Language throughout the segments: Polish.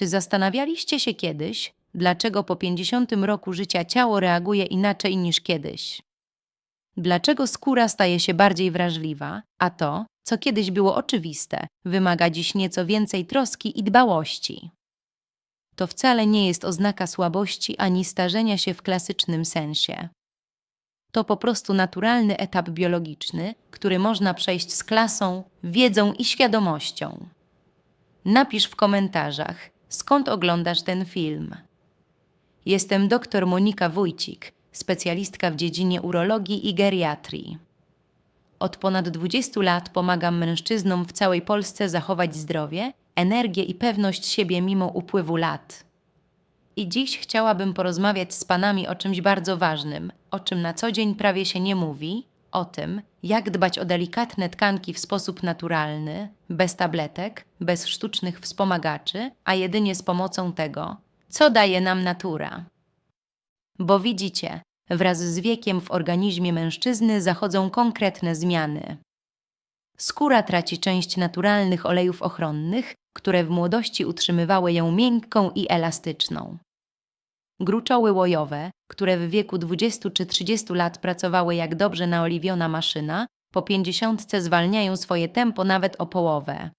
Czy zastanawialiście się kiedyś, dlaczego po 50 roku życia ciało reaguje inaczej niż kiedyś? Dlaczego skóra staje się bardziej wrażliwa, a to, co kiedyś było oczywiste, wymaga dziś nieco więcej troski i dbałości? To wcale nie jest oznaka słabości ani starzenia się w klasycznym sensie. To po prostu naturalny etap biologiczny, który można przejść z klasą, wiedzą i świadomością. Napisz w komentarzach, skąd oglądasz ten film. Jestem dr Monika Wójcik, specjalistka w dziedzinie urologii i geriatrii. Od ponad 20 lat pomagam mężczyznom w całej Polsce zachować zdrowie, energię i pewność siebie mimo upływu lat. I dziś chciałabym porozmawiać z Panami o czymś bardzo ważnym, o czym na co dzień prawie się nie mówi, o tym, jak dbać o delikatne tkanki w sposób naturalny, bez tabletek, bez sztucznych wspomagaczy, a jedynie z pomocą tego, co daje nam natura. Bo widzicie, wraz z wiekiem w organizmie mężczyzny zachodzą konkretne zmiany. Skóra traci część naturalnych olejów ochronnych, które w młodości utrzymywały ją miękką i elastyczną. Gruczoły łojowe, które w wieku 20 czy 30 lat pracowały jak dobrze naoliwiona maszyna, po 50 zwalniają swoje tempo nawet o połowę.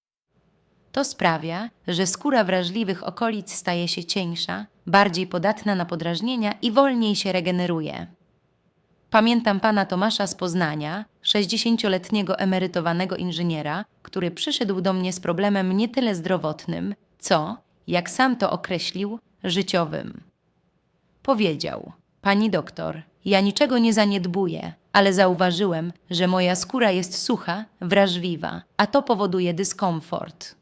To sprawia, że skóra wrażliwych okolic staje się cieńsza, bardziej podatna na podrażnienia i wolniej się regeneruje. Pamiętam pana Tomasza z Poznania, 60-letniego emerytowanego inżyniera, który przyszedł do mnie z problemem nie tyle zdrowotnym, co, jak sam to określił, życiowym. Powiedział: Pani doktor, ja niczego nie zaniedbuję, ale zauważyłem, że moja skóra jest sucha, wrażliwa, a to powoduje dyskomfort.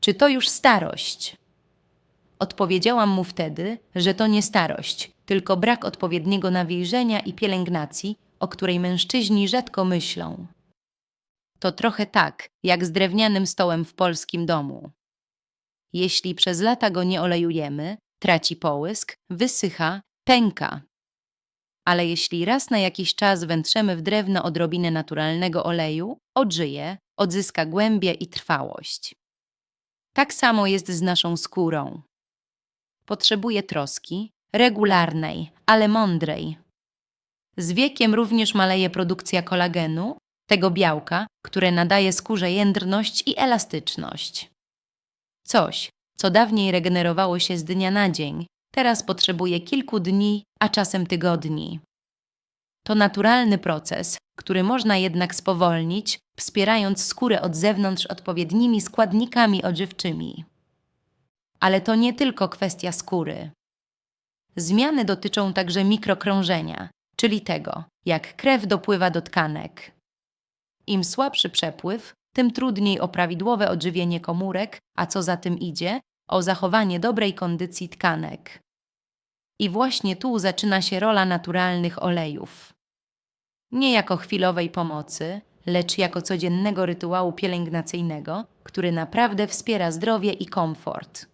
Czy to już starość? Odpowiedziałam mu wtedy, że to nie starość, tylko brak odpowiedniego nawilżenia i pielęgnacji, o której mężczyźni rzadko myślą. To trochę tak, jak z drewnianym stołem w polskim domu. Jeśli przez lata go nie olejujemy, traci połysk, wysycha, pęka. Ale jeśli raz na jakiś czas wętrzemy w drewno odrobinę naturalnego oleju, odżyje, odzyska głębię i trwałość. Tak samo jest z naszą skórą. Potrzebuje troski, regularnej, ale mądrej. Z wiekiem również maleje produkcja kolagenu, tego białka, które nadaje skórze jędrność i elastyczność. Coś, co dawniej regenerowało się z dnia na dzień, teraz potrzebuje kilku dni, a czasem tygodni. To naturalny proces, który można jednak spowolnić, wspierając skórę od zewnątrz odpowiednimi składnikami odżywczymi. Ale to nie tylko kwestia skóry. Zmiany dotyczą także mikrokrążenia, czyli tego, jak krew dopływa do tkanek. Im słabszy przepływ, tym trudniej o prawidłowe odżywienie komórek, a co za tym idzie, o zachowanie dobrej kondycji tkanek. I właśnie tu zaczyna się rola naturalnych olejów. Nie jako chwilowej pomocy, lecz jako codziennego rytuału pielęgnacyjnego, który naprawdę wspiera zdrowie i komfort.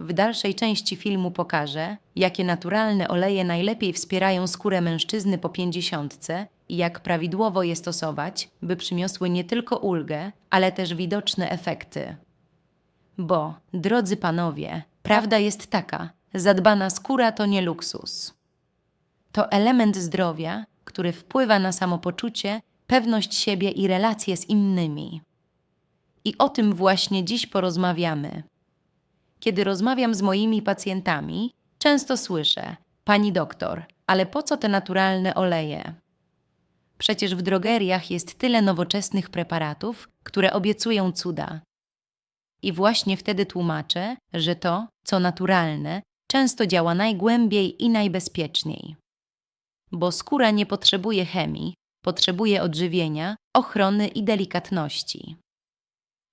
W dalszej części filmu pokażę, jakie naturalne oleje najlepiej wspierają skórę mężczyzny po pięćdziesiątce i jak prawidłowo je stosować, by przyniosły nie tylko ulgę, ale też widoczne efekty. Bo, drodzy panowie, prawda jest taka: zadbana skóra to nie luksus. To element zdrowia, który wpływa na samopoczucie, pewność siebie i relacje z innymi. I o tym właśnie dziś porozmawiamy. Kiedy rozmawiam z moimi pacjentami, często słyszę: Pani doktor, ale po co te naturalne oleje? Przecież w drogeriach jest tyle nowoczesnych preparatów, które obiecują cuda. I właśnie wtedy tłumaczę, że to, co naturalne, często działa najgłębiej i najbezpieczniej. Bo skóra nie potrzebuje chemii, potrzebuje odżywienia, ochrony i delikatności.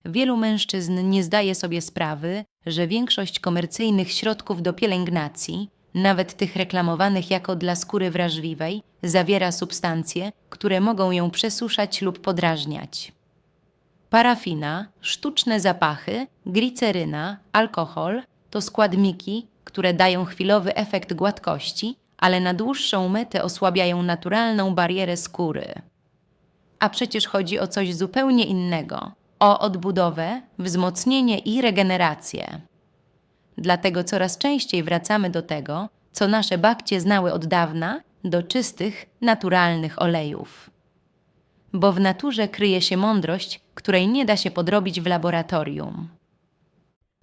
Wielu mężczyzn nie zdaje sobie sprawy, że większość komercyjnych środków do pielęgnacji, nawet tych reklamowanych jako dla skóry wrażliwej, zawiera substancje, które mogą ją przesuszać lub podrażniać. Parafina, sztuczne zapachy, gliceryna, alkohol to składniki, które dają chwilowy efekt gładkości, ale na dłuższą metę osłabiają naturalną barierę skóry. A przecież chodzi o coś zupełnie innego o odbudowę, wzmocnienie i regenerację. Dlatego coraz częściej wracamy do tego, co nasze babcie znały od dawna, do czystych, naturalnych olejów. Bo w naturze kryje się mądrość, której nie da się podrobić w laboratorium.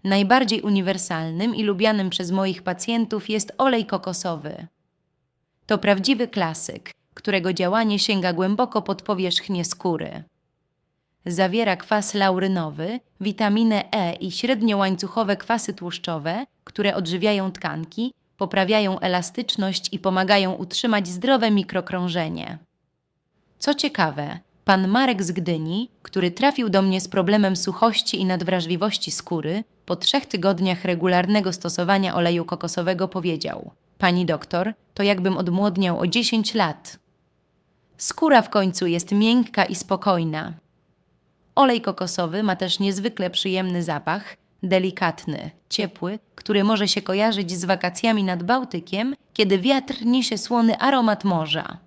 Najbardziej uniwersalnym i lubianym przez moich pacjentów jest olej kokosowy. To prawdziwy klasyk, którego działanie sięga głęboko pod powierzchnię skóry. Zawiera kwas laurynowy, witaminę E i średniołańcuchowe kwasy tłuszczowe, które odżywiają tkanki, poprawiają elastyczność i pomagają utrzymać zdrowe mikrokrążenie. Co ciekawe, pan Marek z Gdyni, który trafił do mnie z problemem suchości i nadwrażliwości skóry, po trzech tygodniach regularnego stosowania oleju kokosowego powiedział: Pani doktor, to jakbym odmłodniał o 10 lat. Skóra w końcu jest miękka i spokojna. Olej kokosowy ma też niezwykle przyjemny zapach, delikatny, ciepły, który może się kojarzyć z wakacjami nad Bałtykiem, kiedy wiatr niesie słony aromat morza.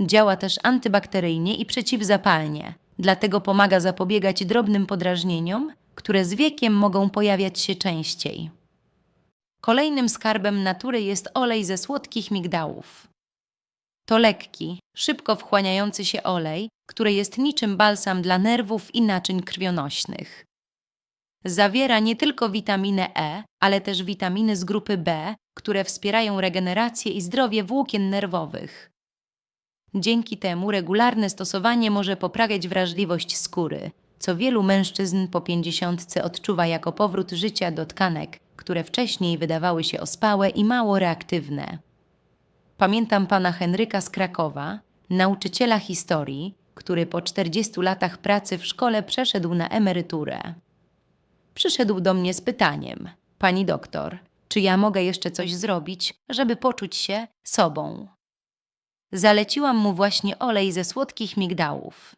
Działa też antybakteryjnie i przeciwzapalnie, dlatego pomaga zapobiegać drobnym podrażnieniom, które z wiekiem mogą pojawiać się częściej. Kolejnym skarbem natury jest olej ze słodkich migdałów. To lekki, szybko wchłaniający się olej, który jest niczym balsam dla nerwów i naczyń krwionośnych. Zawiera nie tylko witaminę E, ale też witaminy z grupy B, które wspierają regenerację i zdrowie włókien nerwowych. Dzięki temu regularne stosowanie może poprawiać wrażliwość skóry, co wielu mężczyzn po pięćdziesiątce odczuwa jako powrót życia do tkanek, które wcześniej wydawały się ospałe i mało reaktywne. Pamiętam pana Henryka z Krakowa, nauczyciela historii, który po 40 latach pracy w szkole przeszedł na emeryturę. Przyszedł do mnie z pytaniem: Pani doktor, czy ja mogę jeszcze coś zrobić, żeby poczuć się sobą? Zaleciłam mu właśnie olej ze słodkich migdałów.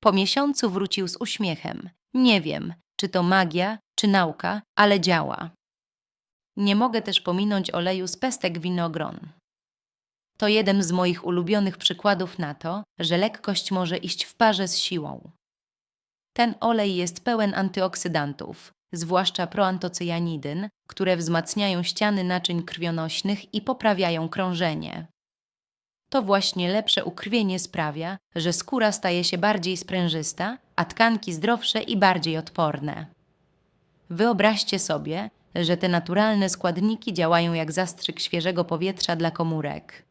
Po miesiącu wrócił z uśmiechem. Nie wiem, czy to magia, czy nauka, ale działa. Nie mogę też pominąć oleju z pestek winogron. To jeden z moich ulubionych przykładów na to, że lekkość może iść w parze z siłą. Ten olej jest pełen antyoksydantów, zwłaszcza proantocyjanidyn, które wzmacniają ściany naczyń krwionośnych i poprawiają krążenie. To właśnie lepsze ukrwienie sprawia, że skóra staje się bardziej sprężysta, a tkanki zdrowsze i bardziej odporne. Wyobraźcie sobie, że te naturalne składniki działają jak zastrzyk świeżego powietrza dla komórek.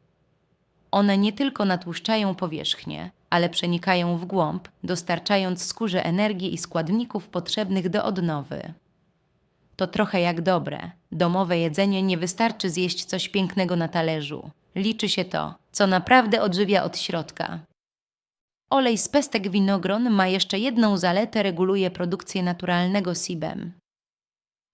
One nie tylko natłuszczają powierzchnię, ale przenikają w głąb, dostarczając skórze energii i składników potrzebnych do odnowy. To trochę jak dobre. Domowe jedzenie nie wystarczy zjeść coś pięknego na talerzu. Liczy się to, co naprawdę odżywia od środka. Olej z pestek winogron ma jeszcze jedną zaletę, reguluje produkcję naturalnego sebum.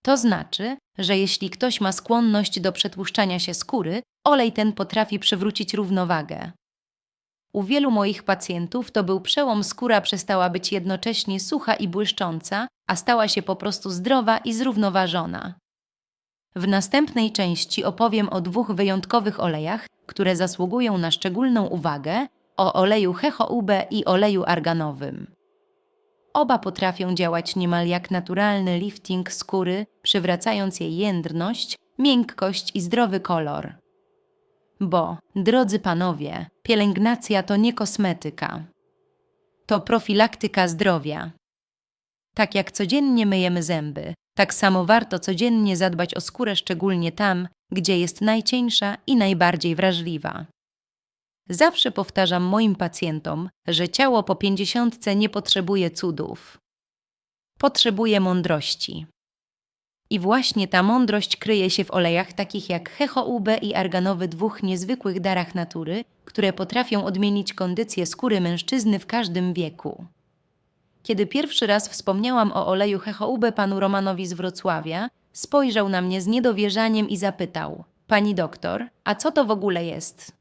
To znaczy, że jeśli ktoś ma skłonność do przetłuszczania się skóry, olej ten potrafi przywrócić równowagę. U wielu moich pacjentów to był przełom, skóra przestała być jednocześnie sucha i błyszcząca, a stała się po prostu zdrowa i zrównoważona. W następnej części opowiem o dwóch wyjątkowych olejach, które zasługują na szczególną uwagę o oleju hechoube i oleju arganowym. Oba potrafią działać niemal jak naturalny lifting skóry, przywracając jej jędrność, miękkość i zdrowy kolor. Bo, drodzy panowie, pielęgnacja to nie kosmetyka. To profilaktyka zdrowia. Tak jak codziennie myjemy zęby, tak samo warto codziennie zadbać o skórę, szczególnie tam, gdzie jest najcieńsza i najbardziej wrażliwa. Zawsze powtarzam moim pacjentom, że ciało po pięćdziesiątce nie potrzebuje cudów. Potrzebuje mądrości. I właśnie ta mądrość kryje się w olejach takich jak hechoube i arganowy dwóch niezwykłych darach natury, które potrafią odmienić kondycję skóry mężczyzny w każdym wieku. Kiedy pierwszy raz wspomniałam o oleju hechoube panu Romanowi z Wrocławia, spojrzał na mnie z niedowierzaniem i zapytał: Pani doktor, a co to w ogóle jest?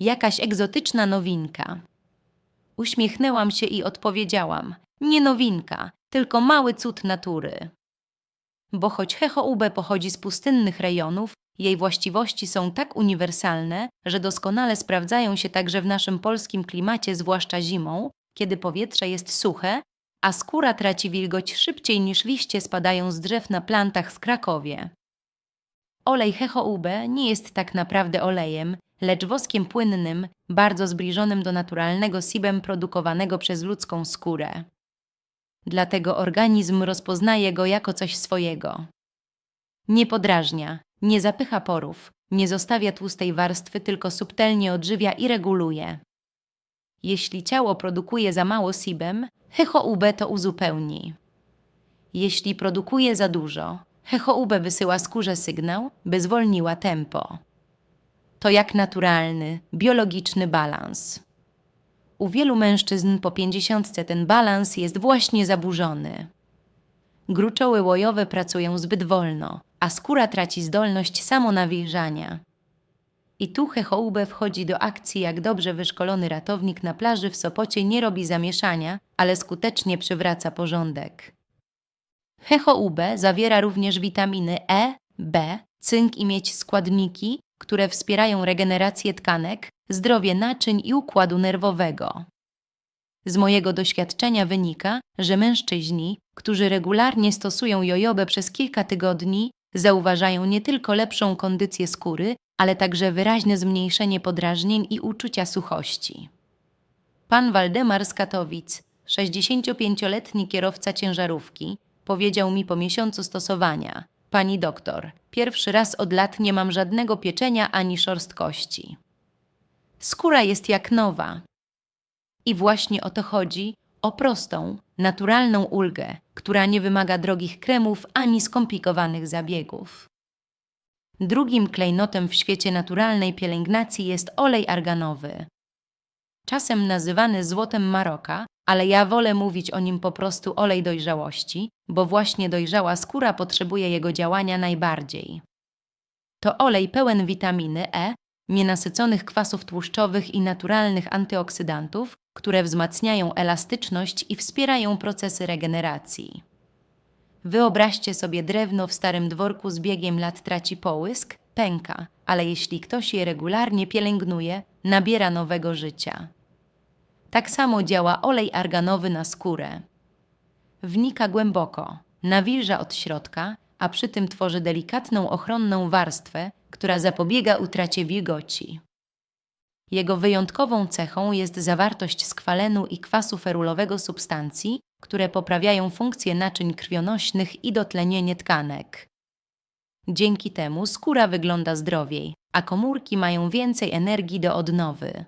Jakaś egzotyczna nowinka. Uśmiechnęłam się i odpowiedziałam: Nie nowinka, tylko mały cud natury. Bo choć hechoube pochodzi z pustynnych rejonów, jej właściwości są tak uniwersalne, że doskonale sprawdzają się także w naszym polskim klimacie, zwłaszcza zimą, kiedy powietrze jest suche, a skóra traci wilgoć szybciej niż liście spadają z drzew na plantach w Krakowie. Olej hechoube nie jest tak naprawdę olejem, lecz woskiem płynnym, bardzo zbliżonym do naturalnego sibem produkowanego przez ludzką skórę. Dlatego organizm rozpoznaje go jako coś swojego. Nie podrażnia, nie zapycha porów, nie zostawia tłustej warstwy, tylko subtelnie odżywia i reguluje. Jeśli ciało produkuje za mało sibem, hechoub to uzupełni. Jeśli produkuje za dużo, hechoub wysyła skórze sygnał, by zwolniła tempo. To jak naturalny, biologiczny balans. U wielu mężczyzn po pięćdziesiątce ten balans jest właśnie zaburzony. Gruczoły łojowe pracują zbyt wolno, a skóra traci zdolność samonawilżania. I tu hechoube wchodzi do akcji jak dobrze wyszkolony ratownik na plaży w Sopocie nie robi zamieszania, ale skutecznie przywraca porządek. Hechoube zawiera również witaminy E, B, cynk i miedź składniki, które wspierają regenerację tkanek, zdrowie naczyń i układu nerwowego. Z mojego doświadczenia wynika, że mężczyźni, którzy regularnie stosują jojobę przez kilka tygodni, zauważają nie tylko lepszą kondycję skóry, ale także wyraźne zmniejszenie podrażnień i uczucia suchości. Pan Waldemar z Katowic, 65-letni kierowca ciężarówki, powiedział mi po miesiącu stosowania: Pani doktor, pierwszy raz od lat nie mam żadnego pieczenia ani szorstkości. Skóra jest jak nowa. I właśnie o to chodzi o prostą, naturalną ulgę, która nie wymaga drogich kremów ani skomplikowanych zabiegów. Drugim klejnotem w świecie naturalnej pielęgnacji jest olej arganowy. Czasem nazywany złotem Maroka, ale ja wolę mówić o nim po prostu olej dojrzałości, bo właśnie dojrzała skóra potrzebuje jego działania najbardziej. To olej pełen witaminy E, nienasyconych kwasów tłuszczowych i naturalnych antyoksydantów, które wzmacniają elastyczność i wspierają procesy regeneracji. Wyobraźcie sobie drewno w starym dworku z biegiem lat traci połysk, pęka, ale jeśli ktoś je regularnie pielęgnuje, nabiera nowego życia. Tak samo działa olej arganowy na skórę. Wnika głęboko, nawilża od środka, a przy tym tworzy delikatną ochronną warstwę, która zapobiega utracie wilgoci. Jego wyjątkową cechą jest zawartość skwalenu i kwasu ferulowego substancji, które poprawiają funkcję naczyń krwionośnych i dotlenienie tkanek. Dzięki temu skóra wygląda zdrowiej, a komórki mają więcej energii do odnowy.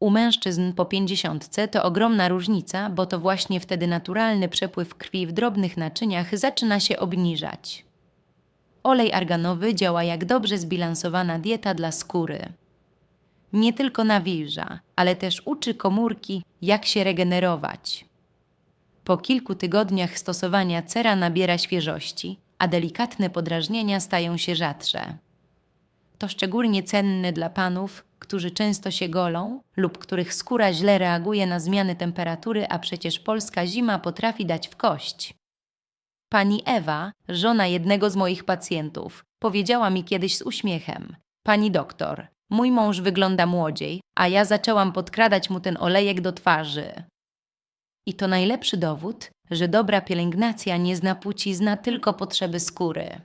U mężczyzn po pięćdziesiątce to ogromna różnica, bo to właśnie wtedy naturalny przepływ krwi w drobnych naczyniach zaczyna się obniżać. Olej arganowy działa jak dobrze zbilansowana dieta dla skóry. Nie tylko nawilża, ale też uczy komórki, jak się regenerować. Po kilku tygodniach stosowania cera nabiera świeżości, a delikatne podrażnienia stają się rzadsze. To szczególnie cenne dla panów, którzy często się golą lub których skóra źle reaguje na zmiany temperatury, a przecież polska zima potrafi dać w kość. Pani Ewa, żona jednego z moich pacjentów, powiedziała mi kiedyś z uśmiechem: Pani doktor, mój mąż wygląda młodziej, a ja zaczęłam podkradać mu ten olejek do twarzy. I to najlepszy dowód, że dobra pielęgnacja nie zna płci, zna tylko potrzeby skóry.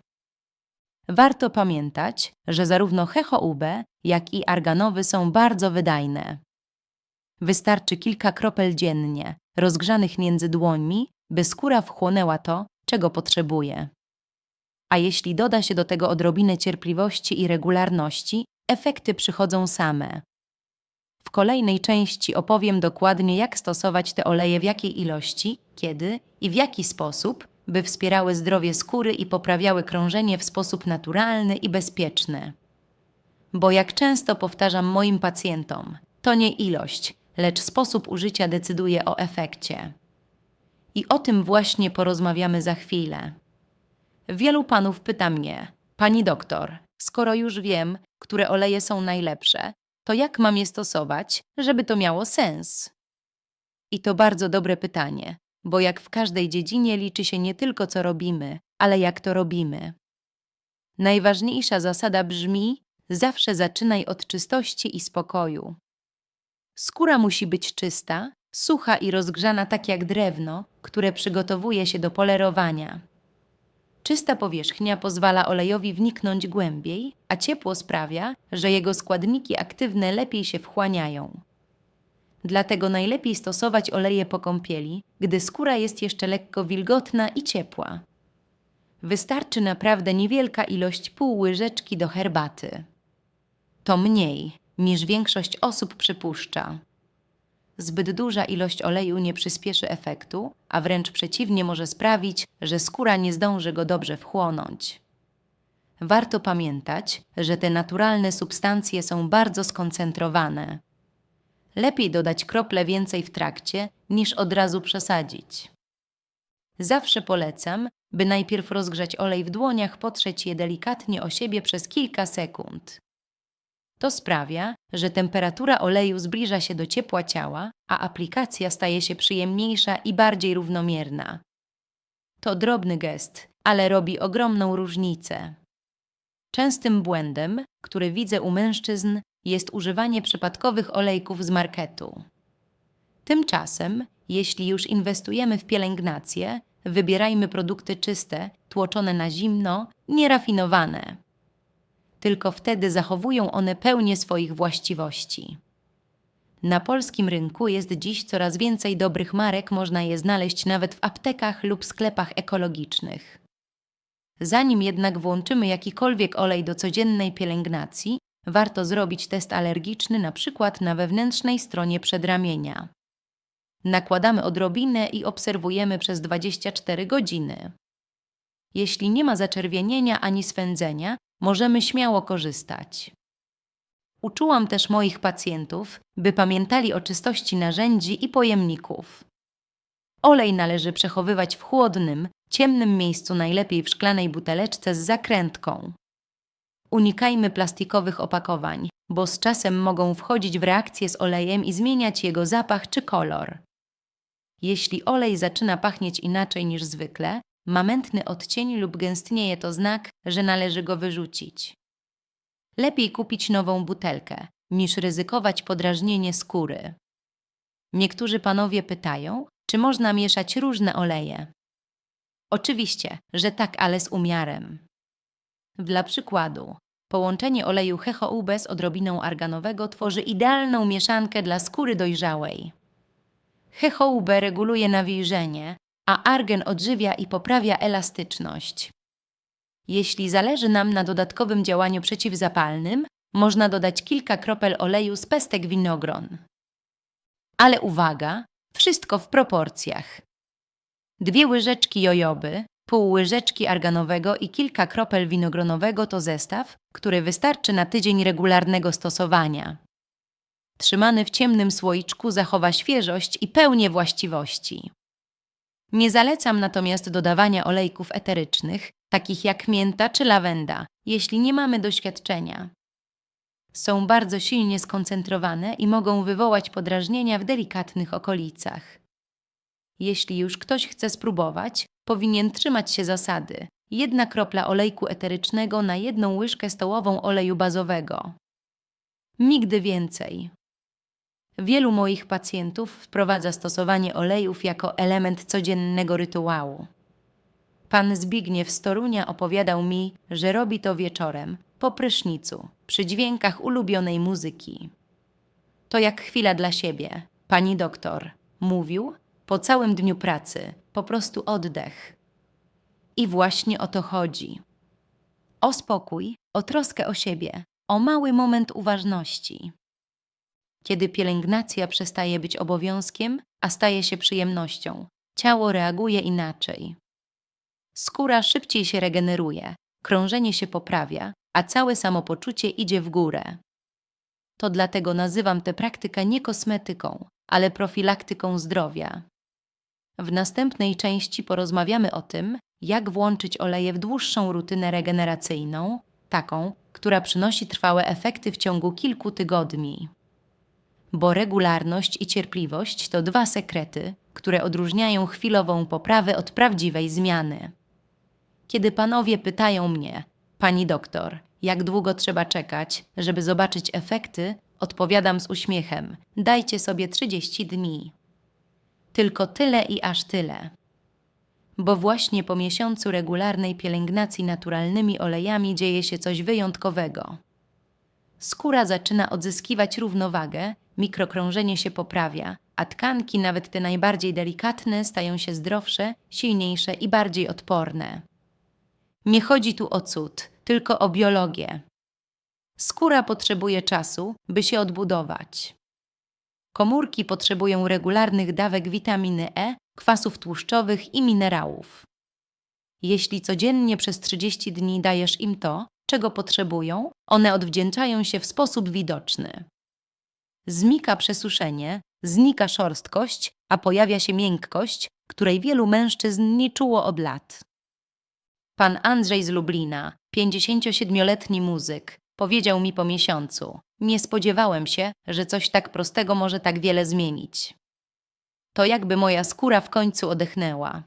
Warto pamiętać, że zarówno hechoube, jak i arganowy są bardzo wydajne. Wystarczy kilka kropel dziennie, rozgrzanych między dłońmi, by skóra wchłonęła to, czego potrzebuje. A jeśli doda się do tego odrobinę cierpliwości i regularności, efekty przychodzą same. W kolejnej części opowiem dokładnie, jak stosować te oleje w jakiej ilości, kiedy i w jaki sposób, by wspierały zdrowie skóry i poprawiały krążenie w sposób naturalny i bezpieczny. Bo jak często powtarzam moim pacjentom, to nie ilość, lecz sposób użycia decyduje o efekcie. I o tym właśnie porozmawiamy za chwilę. Wielu panów pyta mnie, pani doktor, skoro już wiem, które oleje są najlepsze, to jak mam je stosować, żeby to miało sens? I to bardzo dobre pytanie, bo jak w każdej dziedzinie liczy się nie tylko co robimy, ale jak to robimy. Najważniejsza zasada brzmi: zawsze zaczynaj od czystości i spokoju. Skóra musi być czysta, sucha i rozgrzana tak jak drewno, które przygotowuje się do polerowania. Czysta powierzchnia pozwala olejowi wniknąć głębiej, a ciepło sprawia, że jego składniki aktywne lepiej się wchłaniają. Dlatego najlepiej stosować oleje po kąpieli, gdy skóra jest jeszcze lekko wilgotna i ciepła. Wystarczy naprawdę niewielka ilość pół łyżeczki do herbaty. To mniej, niż większość osób przypuszcza. Zbyt duża ilość oleju nie przyspieszy efektu, a wręcz przeciwnie może sprawić, że skóra nie zdąży go dobrze wchłonąć. Warto pamiętać, że te naturalne substancje są bardzo skoncentrowane. Lepiej dodać krople więcej w trakcie, niż od razu przesadzić. Zawsze polecam, by najpierw rozgrzać olej w dłoniach, potrzeć je delikatnie o siebie przez kilka sekund. To sprawia, że temperatura oleju zbliża się do ciepła ciała, a aplikacja staje się przyjemniejsza i bardziej równomierna. To drobny gest, ale robi ogromną różnicę. Częstym błędem, który widzę u mężczyzn, jest używanie przypadkowych olejków z marketu. Tymczasem, jeśli już inwestujemy w pielęgnację, wybierajmy produkty czyste, tłoczone na zimno, nierafinowane. Tylko wtedy zachowują one pełnię swoich właściwości. Na polskim rynku jest dziś coraz więcej dobrych marek, można je znaleźć nawet w aptekach lub sklepach ekologicznych. Zanim jednak włączymy jakikolwiek olej do codziennej pielęgnacji, warto zrobić test alergiczny na przykład na wewnętrznej stronie przedramienia. Nakładamy odrobinę i obserwujemy przez 24 godziny. Jeśli nie ma zaczerwienienia ani swędzenia, możemy śmiało korzystać. Uczułam też moich pacjentów, by pamiętali o czystości narzędzi i pojemników. Olej należy przechowywać w chłodnym, ciemnym miejscu, najlepiej w szklanej buteleczce z zakrętką. Unikajmy plastikowych opakowań, bo z czasem mogą wchodzić w reakcję z olejem i zmieniać jego zapach czy kolor. Jeśli olej zaczyna pachnieć inaczej niż zwykle, ma mętny odcień lub gęstnieje to znak, że należy go wyrzucić. Lepiej kupić nową butelkę, niż ryzykować podrażnienie skóry. Niektórzy panowie pytają, czy można mieszać różne oleje. Oczywiście, że tak, ale z umiarem. Dla przykładu, połączenie oleju HHUB z odrobiną arganowego tworzy idealną mieszankę dla skóry dojrzałej. HHUB reguluje nawilżenie, a argen odżywia i poprawia elastyczność. Jeśli zależy nam na dodatkowym działaniu przeciwzapalnym, można dodać kilka kropel oleju z pestek winogron. Ale uwaga, wszystko w proporcjach. Dwie łyżeczki jojoby, pół łyżeczki arganowego i kilka kropel winogronowego to zestaw, który wystarczy na tydzień regularnego stosowania. Trzymany w ciemnym słoiczku zachowa świeżość i pełnię właściwości. Nie zalecam natomiast dodawania olejków eterycznych, takich jak mięta czy lawenda, jeśli nie mamy doświadczenia. Są bardzo silnie skoncentrowane i mogą wywołać podrażnienia w delikatnych okolicach. Jeśli już ktoś chce spróbować, powinien trzymać się zasady: jedna kropla olejku eterycznego na jedną łyżkę stołową oleju bazowego. Nigdy więcej. Wielu moich pacjentów wprowadza stosowanie olejów jako element codziennego rytuału. Pan Zbigniew z Torunia opowiadał mi, że robi to wieczorem, po prysznicu, przy dźwiękach ulubionej muzyki. To jak chwila dla siebie, pani doktor, mówił, po całym dniu pracy, po prostu oddech. I właśnie o to chodzi. O spokój, o troskę o siebie, o mały moment uważności. Kiedy pielęgnacja przestaje być obowiązkiem, a staje się przyjemnością, ciało reaguje inaczej. Skóra szybciej się regeneruje, krążenie się poprawia, a całe samopoczucie idzie w górę. To dlatego nazywam tę praktykę nie kosmetyką, ale profilaktyką zdrowia. W następnej części porozmawiamy o tym, jak włączyć oleje w dłuższą rutynę regeneracyjną, taką, która przynosi trwałe efekty w ciągu kilku tygodni bo regularność i cierpliwość to dwa sekrety, które odróżniają chwilową poprawę od prawdziwej zmiany. Kiedy panowie pytają mnie, pani doktor, jak długo trzeba czekać, żeby zobaczyć efekty, odpowiadam z uśmiechem: dajcie sobie 30 dni. Tylko tyle i aż tyle. Bo właśnie po miesiącu regularnej pielęgnacji naturalnymi olejami dzieje się coś wyjątkowego. Skóra zaczyna odzyskiwać równowagę, mikrokrążenie się poprawia, a tkanki, nawet te najbardziej delikatne, stają się zdrowsze, silniejsze i bardziej odporne. Nie chodzi tu o cud, tylko o biologię. Skóra potrzebuje czasu, by się odbudować. Komórki potrzebują regularnych dawek witaminy E, kwasów tłuszczowych i minerałów. Jeśli codziennie przez 30 dni dajesz im to, czego potrzebują, one odwdzięczają się w sposób widoczny. Znika przesuszenie, znika szorstkość, a pojawia się miękkość, której wielu mężczyzn nie czuło od lat. Pan Andrzej z Lublina, 57-letni muzyk, powiedział mi po miesiącu: Nie spodziewałem się, że coś tak prostego może tak wiele zmienić. To jakby moja skóra w końcu odechnęła.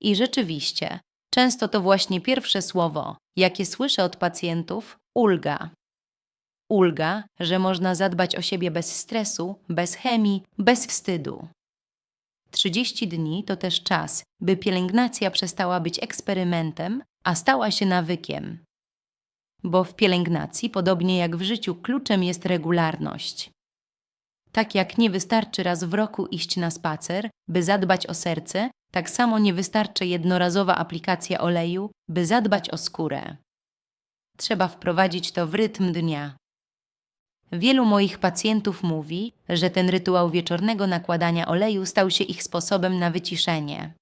I rzeczywiście, często to właśnie pierwsze słowo, jakie słyszę od pacjentów, ulga. Ulga, że można zadbać o siebie bez stresu, bez chemii, bez wstydu. 30 dni to też czas, by pielęgnacja przestała być eksperymentem, a stała się nawykiem. Bo w pielęgnacji, podobnie jak w życiu, kluczem jest regularność. Tak jak nie wystarczy raz w roku iść na spacer, by zadbać o serce, tak samo nie wystarczy jednorazowa aplikacja oleju, by zadbać o skórę. Trzeba wprowadzić to w rytm dnia. Wielu moich pacjentów mówi, że ten rytuał wieczornego nakładania oleju stał się ich sposobem na wyciszenie.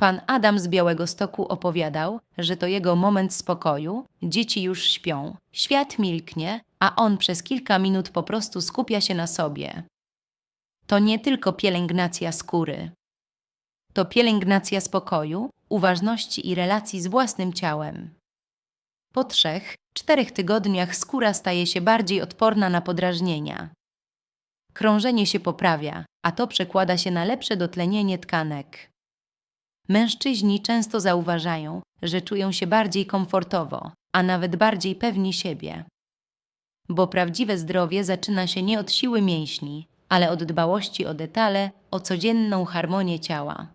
Pan Adam z Białego Stoku opowiadał, że to jego moment spokoju, dzieci już śpią, świat milknie, a on przez kilka minut po prostu skupia się na sobie. To nie tylko pielęgnacja skóry. To pielęgnacja spokoju, uważności i relacji z własnym ciałem. Po trzech, czterech tygodniach skóra staje się bardziej odporna na podrażnienia. Krążenie się poprawia, a to przekłada się na lepsze dotlenienie tkanek. Mężczyźni często zauważają, że czują się bardziej komfortowo, a nawet bardziej pewni siebie. Bo prawdziwe zdrowie zaczyna się nie od siły mięśni, ale od dbałości o detale, o codzienną harmonię ciała.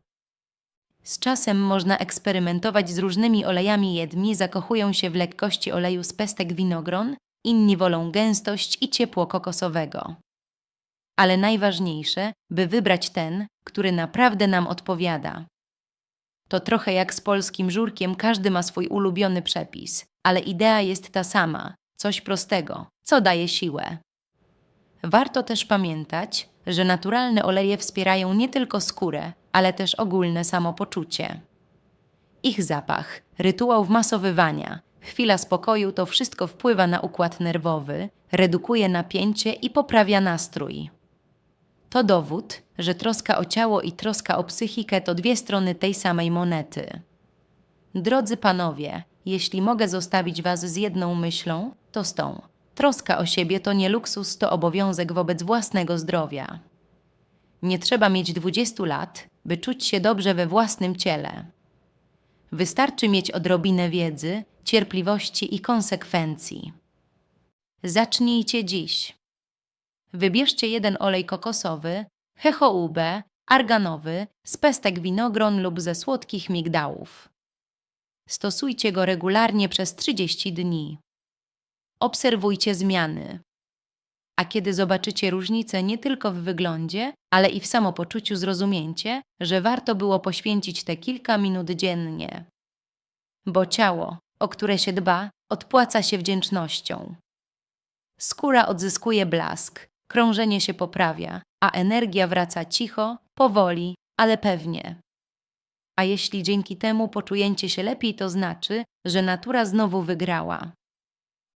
Z czasem można eksperymentować z różnymi olejami jedni zakochują się w lekkości oleju z pestek winogron, inni wolą gęstość i ciepło kokosowego. Ale najważniejsze, by wybrać ten, który naprawdę nam odpowiada. To trochę jak z polskim żurkiem, każdy ma swój ulubiony przepis, ale idea jest ta sama coś prostego, co daje siłę. Warto też pamiętać, że naturalne oleje wspierają nie tylko skórę, ale też ogólne samopoczucie. Ich zapach, rytuał wmasowywania, chwila spokoju to wszystko wpływa na układ nerwowy, redukuje napięcie i poprawia nastrój. To dowód, że troska o ciało i troska o psychikę to dwie strony tej samej monety. Drodzy panowie, jeśli mogę zostawić was z jedną myślą, to z tą. Troska o siebie to nie luksus, to obowiązek wobec własnego zdrowia. Nie trzeba mieć 20 lat, by czuć się dobrze we własnym ciele. Wystarczy mieć odrobinę wiedzy, cierpliwości i konsekwencji. Zacznijcie dziś. Wybierzcie jeden olej kokosowy, hechoubę, arganowy, z pestek winogron lub ze słodkich migdałów. Stosujcie go regularnie przez 30 dni. Obserwujcie zmiany. A kiedy zobaczycie różnicę nie tylko w wyglądzie, ale i w samopoczuciu, zrozumiecie, że warto było poświęcić te kilka minut dziennie. Bo ciało, o które się dba, odpłaca się wdzięcznością. Skóra odzyskuje blask, krążenie się poprawia, a energia wraca cicho, powoli, ale pewnie. A jeśli dzięki temu poczujecie się lepiej, to znaczy, że natura znowu wygrała.